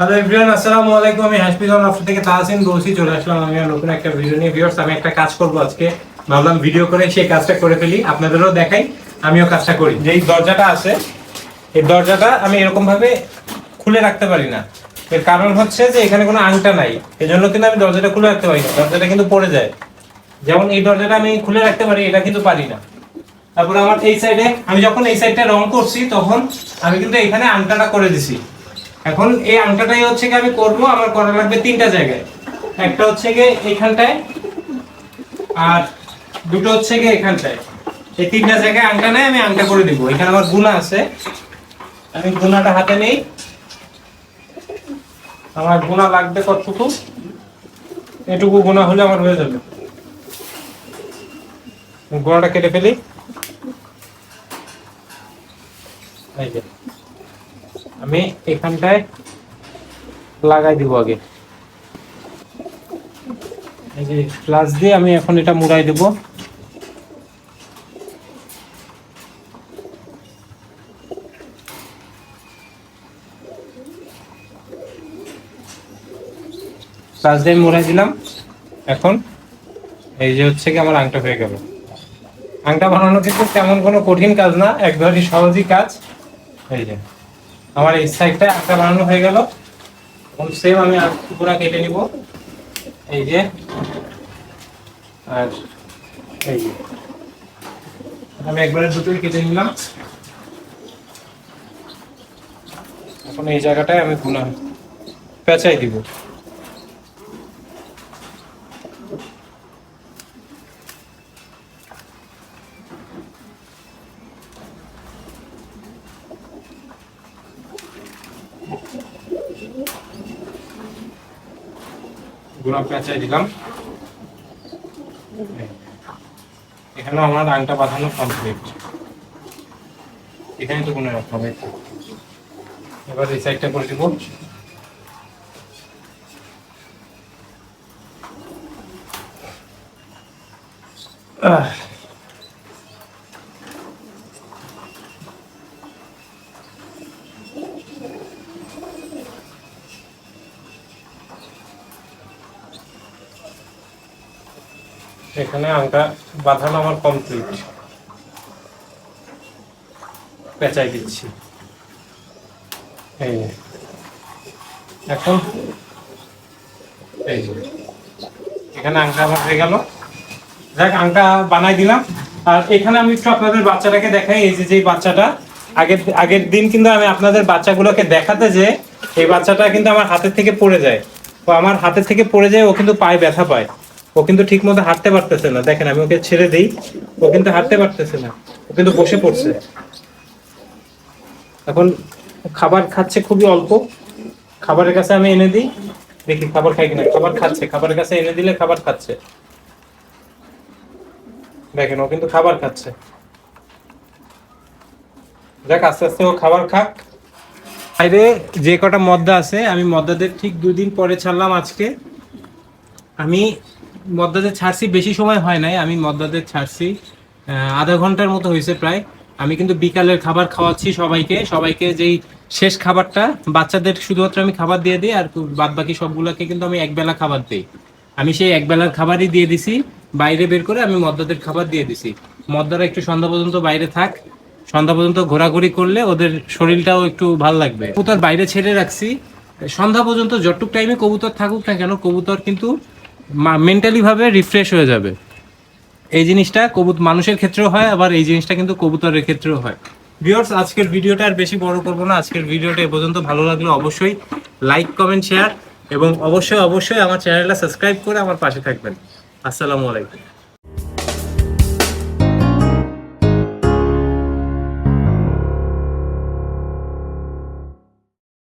Hello everyone আসসালামু আলাইকুম। আমি হাসপিটাল অফিস থেকে তাহসিন বলছি, চলে আসলাম আমি নতুন একটা ভিডিও নিয়ে। ভিউয়ার্স আমি একটা কাজ করব আজকে। ভাবলাম ভিডিও করে সেই কাজটা করে ফেলি, আপনাদেরও দেখাই, আমিও কাজটা করি। যে এই দরজাটা আছে, এই দরজাটা আমি এরকম ভাবে খুলে রাখতে পারি না। এর কারণ হচ্ছে যে এখানে কোনো আংটা নাই। এজন্য কিন্তু আমি দরজাটা খুলে রাখতে পারি না। দরজাটা কিন্তু পড়ে যায়। যেমন এই দরজাটা আমি খুলে রাখতে পারি, এটা কিন্তু পারি না। তারপর আমার এই সাইডে আমি যখন এই সাইডটা রং করছি, তখন আমি কিন্তু এখানে আংটাটা করে দিছি। এখন এই আংটাটাই হচ্ছে কি আমি করব, আমার করা লাগবে তিনটা জায়গায়। একটা হচ্ছে গিয়ে এখানটায়, আর দুটো হচ্ছে গিয়ে এখানটায়। এই তিনটা জায়গায় আংটা নেই, আমি আংটা করে দিব। এখানে আমার গুণা আছে। আমি গুণাটা হাতে নেই। আমার গুণা লাগবে কতটুকু? এটুকু গুণা হলে আমার হয়ে যাবে। গুণাটা কেটে ফেলি। এই যে। আমি এখানটায় লাগাই দিব আগে। এই দিয়ে আমি এখন এটা মুড়াই দেব। প্লাস দিয়ে মুড়াই দিলাম। এখন এই যে হচ্ছে কি আমার আংটা হয়ে গেল। আংটা বানানো কিন্তু তেমন কোনো কঠিন কাজ না একবারই সহজই কাজ। এই যে। আমার এই সাইডটা আংটা বানানো হয়ে গেল। এখন সেম আমি আর টুকুরা কেটে নিব। এই যে। আর এই যে। আমি একবারে দুটোই কেটে নিলাম। এখন এই জায়গাটায় আমি গুনা পেঁচাই দিব। গুঁড়া পেঁচাই দিলাম। এখানে আমার আংটা বাঁধানো কমপ্লিট এখানে তো কোনো রকম এবার এই সাইডটা করে দিব। আহ। এখানে আংটা বাঁধানো আমার কমপ্লিট পেঁচাই দিচ্ছি। এই। এখন এই। এখানে আংটা আমার হয়ে গেল। যাক, আংটা বানাই দিলাম। আর এখানে আমি একটু আপনাদের বাচ্চাটাকে দেখাই। এই যে যে বাচ্চাটা, আগের আগের দিন কিন্তু আমি আপনাদের বাচ্চাগুলোকে দেখাতে যে এই বাচ্চাটা কিন্তু আমার হাতের থেকে পড়ে যায়। তো আমার হাতের থেকে পড়ে যায় ও কিন্তু পায়ে ব্যথা পায়। ও কিন্তু ঠিক মতো হাঁটতে পারতেছে না। দেখেন, আমি ওকে ছেড়ে দিই। ও কিন্তু হাঁটতে পারতেছে না। ও কিন্তু বসে পড়ছে। এখন খাবার খাচ্ছে খুবই অল্প। খাবারের কাছে আমি এনে দিই। দেখি, খাবার খাই কিনা। খাবার খাচ্ছে। খাবারের কাছে এনে দিলে খাবার খাচ্ছে। দেখেন, ও কিন্তু খাবার খাচ্ছে। দেখ আস্তে আস্তে ও খাবার খাক। বাইরে যে কটা মদ্দা আছে, আমি মদ্দাদের ঠিক দুদিন পরে ছাড়লাম আজকে। আমি মদ্দাদের ছাড়ছি, বেশি সময় হয় নাই। আমি মদ্দাদের ছাড়ছি আধা ঘণ্টার মতো হয়েছে প্রায়। আমি কিন্তু বিকালের খাবার খাওয়াচ্ছি সবাইকে। সবাইকে যেই শেষ খাবারটা, বাচ্চাদের শুধুমাত্র আমি খাবার দিয়ে দিই আর বাদ বাকি সবগুলোকে কিন্তু আমি একবেলা খাবার দিই। আমি সেই একবেলার খাবারই দিয়ে দিছি। বাইরে বের করে আমি মদ্দাদের খাবার দিয়ে দিছি। মদ্দারা একটু সন্ধ্যা পর্যন্ত বাইরে থাক। সন্ধ্যা পর্যন্ত ঘোরাঘুরি করলে ওদের শরীরটাও একটু ভালো লাগবে। কবুতর বাইরে ছেড়ে রাখছি। সন্ধ্যা পর্যন্ত যতটুক টাইমে কবুতর থাকুক না কেন, কবুতর কিন্তু মেন্টালি ভাবে রিফ্রেশ হয়ে যাবে। এই জিনিসটা কবুত মানুষের ক্ষেত্রেও হয়, আবার এই জিনিসটা কিন্তু কবুতরের ক্ষেত্রেও হয়। ভিউয়ার্স আজকের ভিডিওটা আর বেশি বড় করব না। আজকের ভিডিওটা এ পর্যন্ত ভালো লাগলে অবশ্যই লাইক কমেন্ট শেয়ার এবং অবশ্যই অবশ্যই আমার চ্যানেলটা সাবস্ক্রাইব করে আমার পাশে থাকবেন। আসসালামু আলাইকুম।